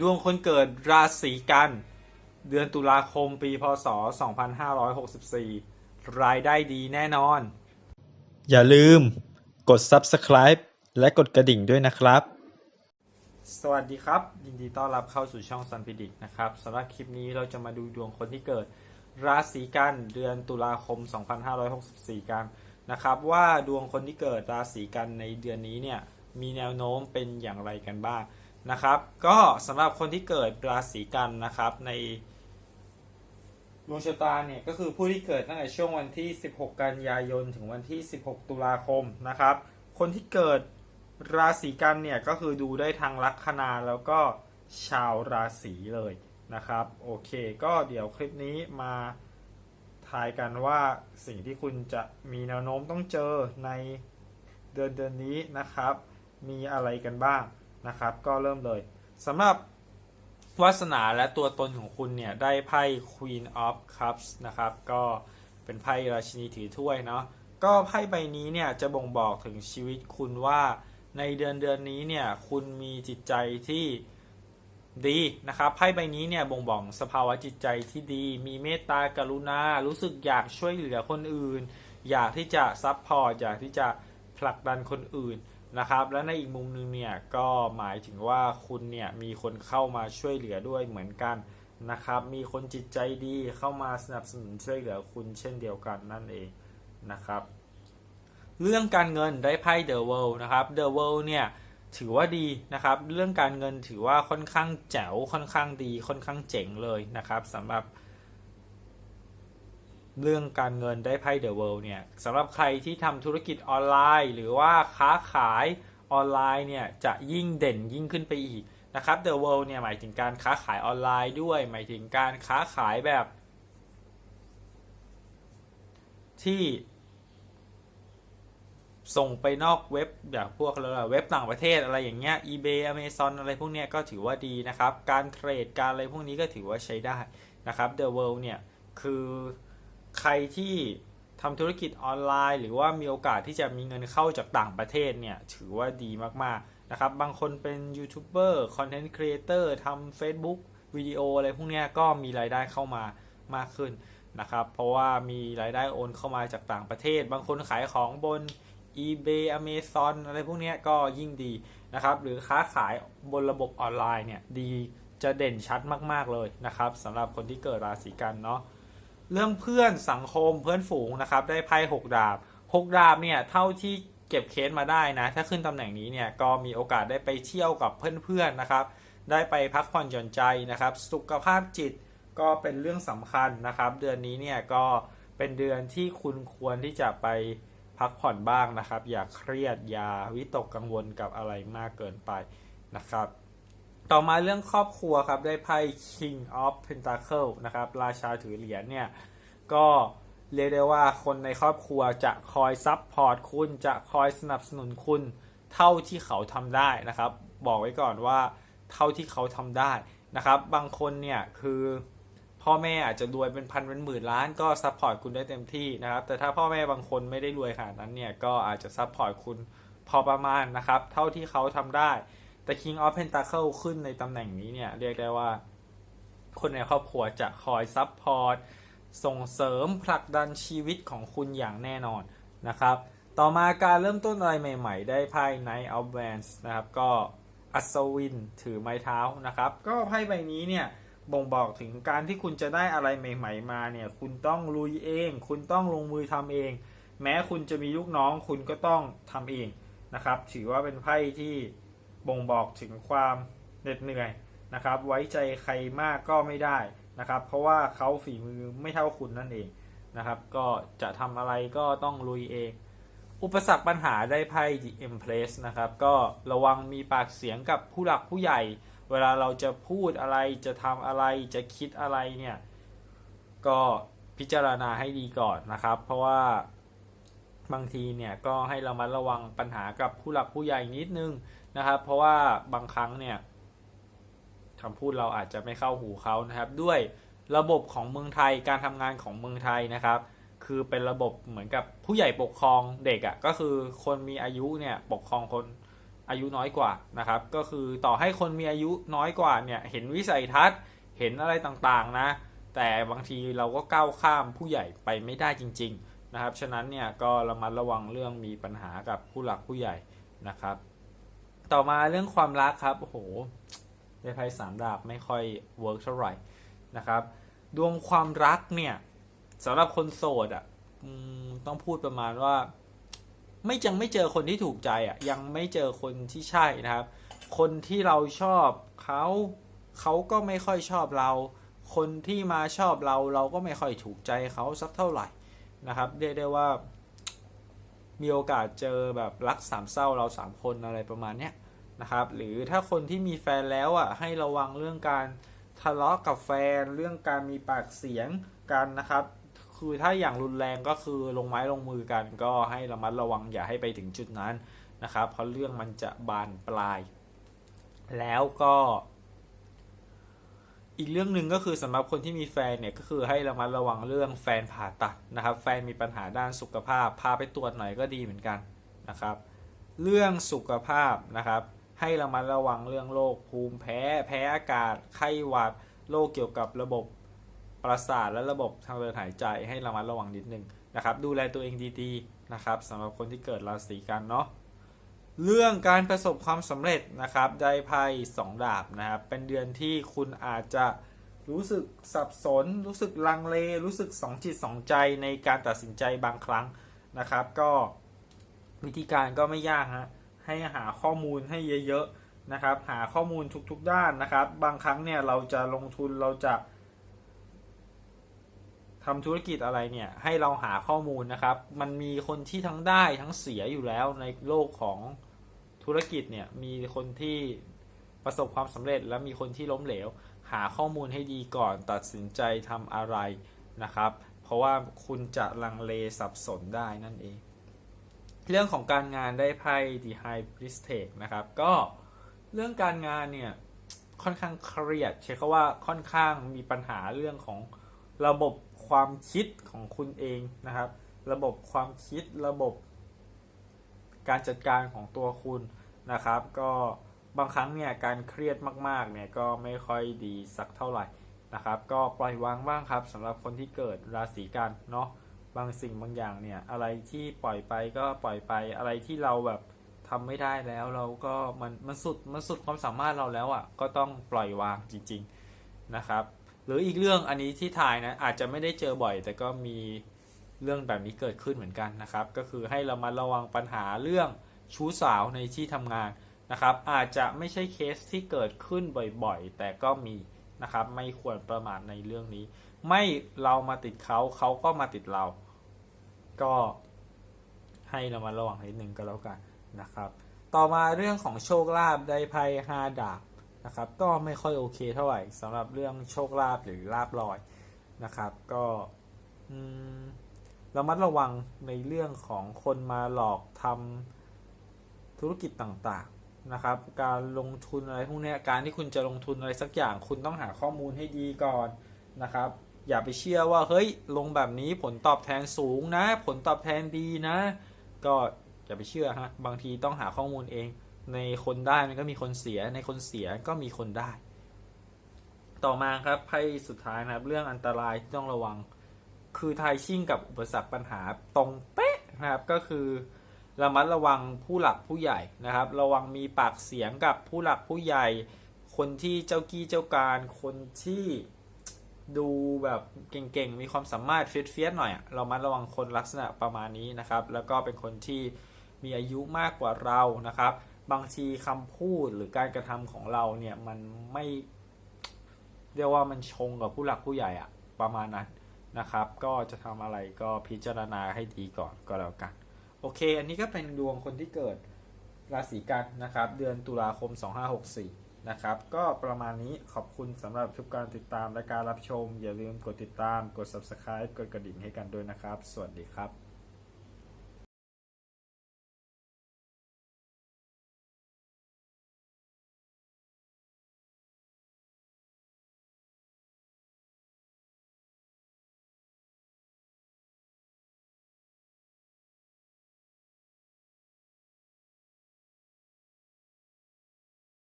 ดวงคนเกิดราศีกัน เดือนตุลาคมปีพศ 2564 รายได้ดีแน่นอน อย่าลืมกด subscribe และกดกระดิ่งด้วยนะครับ สวัสดีครับ ยินดีต้อนรับเข้าสู่ช่องซันพิดิกนะครับสำหรับคลิปนี้เราจะมาดูดวงคนที่เกิดราศีกันเดือนตุลาคม 2564 กันนะครับ ว่าดวงคนที่เกิดราศีกันในเดือนนี้เนี่ยมีแนวโน้มเป็นอย่างไรกันบ้าง นะครับ ก็สำหรับคนที่เกิดราศีกันนะครับในดวงชะตาเนี่ยก็คือผู้ที่เกิดตั้งแต่ช่วงวันที่ 16 กันยายน ถึงวันที่ 16 ตุลาคมนะครับ คนที่เกิดราศีกันเนี่ยก็คือดูได้ทางลัคนาแล้วก็ชาวราศีเลยนะครับโอเค ก็เดี๋ยวคลิปนี้มาทายกันว่าสิ่งที่คุณจะมีแนวโน้มต้องเจอในเดือนเดือนนี้นะครับ มีอะไรกันบ้าง นะครับ ก็เริ่มเลยสำหรับวาสนาและตัวตนของคุณเนี่ยได้ไพ่ Queen of Cups นะครับ ก็เป็นไพ่ราชินีถือถ้วยเนาะก็ไพ่ใบนี้เนี่ยจะบ่งบอกถึงชีวิตคุณว่าในเดือนเดือนนี้เนี่ยคุณมีจิตใจที่ดีนะครับไพ่ใบนี้เนี่ยบ่งบอกสภาวะจิตใจที่ดี มีเมตตากรุณา รู้สึกอยากช่วยเหลือคนอื่น อยากที่จะซัพพอร์ตอยากที่จะผลักดันคนอื่น นะครับ และในอีกมุมหนึงเนี่ยก็หมายถึงว่าคุณเนี่ยมีคนเข้ามาช่วยเหลือด้วยเหมือนกันนะครับ มีคนจิตใจดีเข้ามาสนับสนุนช่วยเหลือคุณเช่นเดียวกันนั่นเองนะครับ เรื่องการเงินได้ไพ่ The World นะครับ The World เนี่ยถือว่าดีนะครับ เรื่องการเงินถือว่าค่อนข้างแจ๋วค่อนข้างดีค่อนข้างเจ๋งเลยนะครับสำหรับ เรื่องการเงินได้ไพ่ The World เนี่ยสำหรับใครที่ทำธุรกิจออนไลน์ หรือว่าค้าขายออนไลน์เนี่ยจะยิ่งเด่นยิ่งขึ้นไปอีกนะครับ The World เนี่ยหมายถึงการค้าขายออนไลน์ด้วย หมายถึงการค้าขายแบบ ที่ส่งไปนอกเว็บแบบพวกเว็บต่างประเทศอะไรอย่างเงี้ย eBay Amazon อะไรพวกเนี้ยก็ถือว่าดีนะครับ การเทรดการอะไรพวกนี้ก็ถือว่าใช้ได้นะครับ The World เนี่ยคือ ใครที่ทำธุรกิจออนไลน์ หรือว่ามีโอกาสที่จะมีเงินเข้าจากต่างประเทศเนี่ย ถือว่าดีมากๆนะครับ บางคนเป็นยูทูบเบอร์คอนเทนต์ครีเอเตอร์ทำ Facebook วิดีโออะไรพวกนี้ก็มีรายได้เข้ามามากขึ้นนะครับ เพราะว่ามีรายได้โอนเข้ามาจากต่างประเทศ บางคนขายของบน eBay Amazon อะไรพวกนี้ก็ยิ่งดีนะครับ หรือค้าขายบนระบบออนไลน์เนี่ยดีจะเด่นชัดมาก ๆ เลยนะครับสำหรับคนที่เกิดราศีกันเนาะ เรื่องเพื่อนสังคมเพื่อนฝูงนะครับได้ไพ่หกดาบหกดาบเนี่ยเท่าที่เก็บเคสมาได้นะ ถ้าขึ้นตำแหน่งนี้เนี่ยก็มีโอกาสได้ไปเที่ยวกับเพื่อนๆนะครับ ได้ไปพักผ่อนหย่อนใจนะครับ สุขภาพจิตก็เป็นเรื่องสำคัญนะครับ เดือนนี้เนี่ยก็เป็นเดือนที่คุณควรที่จะไปพักผ่อนบ้างนะครับ อย่าเครียดอย่าวิตกกังวลกับอะไรมากเกินไปนะครับ ต่อมาเรื่องครอบครัวครับ ได้ไพ่ King of Pentacle นะครับ ราชาถือเหรียญเนี่ย ก็เรียกได้ว่าคนในครอบครัวจะคอยซับพอร์ตคุณ จะคอยสนับสนุนคุณ เท่าที่เขาทำได้นะครับ บอกไว้ก่อนว่าเท่าที่เขาทำได้นะครับ บางคนเนี่ยคือพ่อแม่อาจจะรวยเป็นพันเป็นหมื่นล้านก็ซัพพอร์ตคุณได้เต็มที่นะครับ แต่ถ้าพ่อแม่บางคนไม่ได้รวยขนาดนั้นเนี่ยก็อาจจะซัพพอร์ตคุณพอประมาณนะครับ เท่าที่เขาทำได้ แต่ King of Pentacle ขึ้นในตำแหน่งนี้เนี่ย เรียกได้ว่า คนในครอบครัวจะคอยซัพพอร์ตส่งเสริมผลักดันชีวิตของคุณอย่างแน่นอนนะครับ ต่อมาการเริ่มต้นอะไรใหม่ ๆ ได้ไพ่ Knight of Wands นะครับ ก็อัศวินถือไม้เท้านะครับ ก็ไพ่ใบนี้เนี่ยบ่งบอกถึงการที่คุณจะได้อะไรใหม่ ๆ มาเนี่ย คุณต้องลุยเอง คุณต้องลงมือทำเอง แม้คุณจะมีลูกน้อง คุณก็ต้องทำเองนะครับ ถือว่าเป็นไพ่ที่ บ่งบอกถึงความเหน็ดเหนื่อยนะครับ ไว้ใจใครมากก็ไม่ได้นะครับ เพราะว่าเขาฝีมือไม่เท่าคุณนั่นเองนะครับ ก็จะทำอะไรก็ต้องลุยเอง อุปสรรคปัญหาได้ไพ่ The Empress นะครับ ก็ระวังมีปากเสียงกับผู้หลักผู้ใหญ่ เวลาเราจะพูดอะไรจะทำอะไรจะคิดอะไรเนี่ย ก็พิจารณาให้ดีก่อนนะครับ เพราะว่า บางทีเนี่ยก็ให้เรามาระวังปัญหากับผู้หลักผู้ใหญ่นิดนึงนะครับ เพราะว่าบางครั้งเนี่ยคำพูดเราอาจจะไม่เข้าหูเขานะครับ ด้วยระบบของเมืองไทยการทำงานของเมืองไทยนะครับ คือเป็นระบบเหมือนกับผู้ใหญ่ปกครองเด็กอะ่ะก็คือคนมีอายุเนี่ยปกครองคนอายุน้อยกว่านะครับ ก็คือต่อให้คนมีอายุน้อยกว่าเนี่ยเห็นวิสัยทัศน์เห็นอะไรต่างๆนะ แต่บางทีเราก็ก้าวข้ามผู้ใหญ่ไปไม่ได้จริง ๆ นะครับฉะนั้นเนี่ยก็ระมัดระวังเรื่องมีปัญหากับผู้หลักผู้ใหญ่นะครับ ต่อมาเรื่องความรักครับโอ้โหในไพ่สามดาบไม่ค่อยเวิร์กเท่าไหร่นะครับดวงความรักเนี่ยสำหรับคนโสดอะต้องพูดประมาณว่า ไม่จังไม่เจอคนที่ถูกใจอะยังไม่เจอคนที่ใช่นะครับ คนที่เราชอบเขาเขาก็ไม่ค่อยชอบเรา คนที่มาชอบเราเราก็ไม่ค่อยถูกใจเขาสักเท่าไหร่ นะครับเรียกได้ว่า มีโอกาสเจอแบบรักสามเศร้าเราสามคนอะไรประมาณเนี้ยนะครับ หรือถ้าคนที่มีแฟนแล้วอะให้ระวังเรื่องการทะเลาะกับแฟน เรื่องการมีปากเสียงกันนะครับ คือถ้าอย่างรุนแรงก็คือลงไม้ลงมือกันก็ให้ระมัดระวังอย่าให้ไปถึงจุดนั้นนะครับ เพราะเรื่องมันจะบานปลาย แล้วก็ อีกเรื่องหนึ่งก็คือสำหรับคนที่มีแฟนเนี่ยก็คือให้ระมัดระวังเรื่องแฟนผ่าตัดนะครับ แฟนมีปัญหาด้านสุขภาพ พาไปตรวจหน่อยก็ดีเหมือนกันนะครับ เรื่องสุขภาพนะครับ ให้ระมัดระวังเรื่องโรคภูมิแพ้ แพ้อากาศ ไข้หวัดโรคเกี่ยวกับระบบประสาทและระบบทางเดินหายใจให้ระมัดระวังนิดนึงนะครับ ดูแลตัวเองดีๆนะครับสำหรับคนที่เกิดราศีกันเนาะ เรื่องการประสบความสำเร็จนะครับ ได้ไพ่สองดาบนะครับ เป็นเดือนที่คุณอาจจะรู้สึกสับสน รู้สึกลังเล รู้สึกสองจิตสองใจในการตัดสินใจบางครั้งนะครับ ก็วิธีการก็ไม่ยากฮะให้หาข้อมูลให้เยอะๆนะครับ หาข้อมูลทุกๆด้านนะครับ บางครั้งเนี่ยเราจะลงทุนเราจะทำธุรกิจอะไรเนี่ยให้เราหาข้อมูลนะครับ มันมีคนที่ทั้งได้ทั้งเสียอยู่แล้วในโลกของ ธุรกิจเนี่ยมีคนที่ประสบความสำเร็จและมีคนที่ล้มเหลว หาข้อมูลให้ดีก่อนตัดสินใจทำอะไรนะครับ เพราะว่าคุณจะลังเลสับสนได้นั่นเอง เรื่องของการงานได้ไพ่ The High Priestess นะครับ ก็เรื่องการงานเนี่ยค่อนข้างเครียดใช้คำว่าค่อนข้างมีปัญหาเรื่องของระบบความคิดของคุณเองนะครับ ระบบความคิดระบบ การจัดการของตัวคุณนะครับ ก็บางครั้งเนี่ยการเครียดมากๆเนี่ยก็ไม่ค่อยดีสักเท่าไหร่นะครับ ก็ปล่อยวางบ้างครับสำหรับคนที่เกิดราศีกันเนาะบางสิ่งบางอย่างเนี่ยอะไรที่ปล่อยไปก็ปล่อยไปอะไรที่เราแบบทำไม่ได้แล้วเราก็มันมันสุดมันสุดความสามารถเราแล้วอะ่ะก็ต้องปล่อยวางจริง ๆนะครับ หรืออีกเรื่องอันนี้ที่ทายนะอาจจะไม่ได้เจอบ่อย แต่ก็มี เรื่องแบบนี้เกิดขึ้นเหมือนกันนะครับ ก็คือให้เรามาระวังปัญหาเรื่องชู้สาวในที่ทำงานนะครับ อาจจะไม่ใช่เคสที่เกิดขึ้นบ่อยๆ แต่ก็มีนะครับ ไม่ควรประมาทในเรื่องนี้ ไม่เรามาติดเขาเขาก็มาติดเรา ก็ให้เรามาระวังนิดนึงก็แล้วกันนะครับ ต่อมาเรื่องของโชคลาภได้ไพ่ห้าดาบนะครับ ก็ไม่ค่อยโอเคเท่าไหร่สำหรับเรื่องโชคลาภหรือลาบลอยนะครับ ก็อืม ระมัดระวังในเรื่องของคนมาหลอกทำธุรกิจต่างๆนะครับ การลงทุนอะไรพวกนี้การที่คุณจะลงทุนอะไรสักอย่าง คุณต้องหาข้อมูลให้ดีก่อนนะครับ อย่าไปเชื่อว่าเฮ้ยลงแบบนี้ผลตอบแทนสูงนะ ผลตอบแทนดีนะ ก็อย่าไปเชื่อฮะบางทีต้องหาข้อมูลเอง ในคนได้มันก็มีคนเสีย ในคนเสียก็มีคนได้ ต่อมาครับไพ่สุดท้ายนะครับ เรื่องอันตรายที่ต้องระวัง คือทายชิ่งกับอุปสรรคปัญหาตรงเป๊ะนะครับก็คือระมัดระวังผู้หลักผู้ใหญ่นะครับ ระวังมีปากเสียงกับผู้หลักผู้ใหญ่ คนที่เจ้ากี้เจ้าการ คนที่ดูแบบเก่งๆ มีความสามารถเฟียสๆหน่อยเรามัดระวังคนลักษณะประมาณนี้นะครับ แล้วก็เป็นคนที่มีอายุมากกว่าเรานะครับ บางทีคำพูดหรือการกระทำของเราเนี่ยมันไม่ เรียกว่ามันชงกับผู้หลักผู้ใหญ่อะประมาณนั้น นะครับ ก็จะทำอะไรก็พิจารณาให้ดีก่อนก็แล้วกัน โอเค อันนี้ก็เป็นดวงคนที่เกิดราศีกันนะครับ เดือนตุลาคม 2564 นะครับ ก็ประมาณนี้ขอบคุณสำหรับทุกการติดตามและการรับชม อย่าลืมกดติดตาม กด subscribe กดกระดิ่งให้กันด้วยนะครับ สวัสดีครับ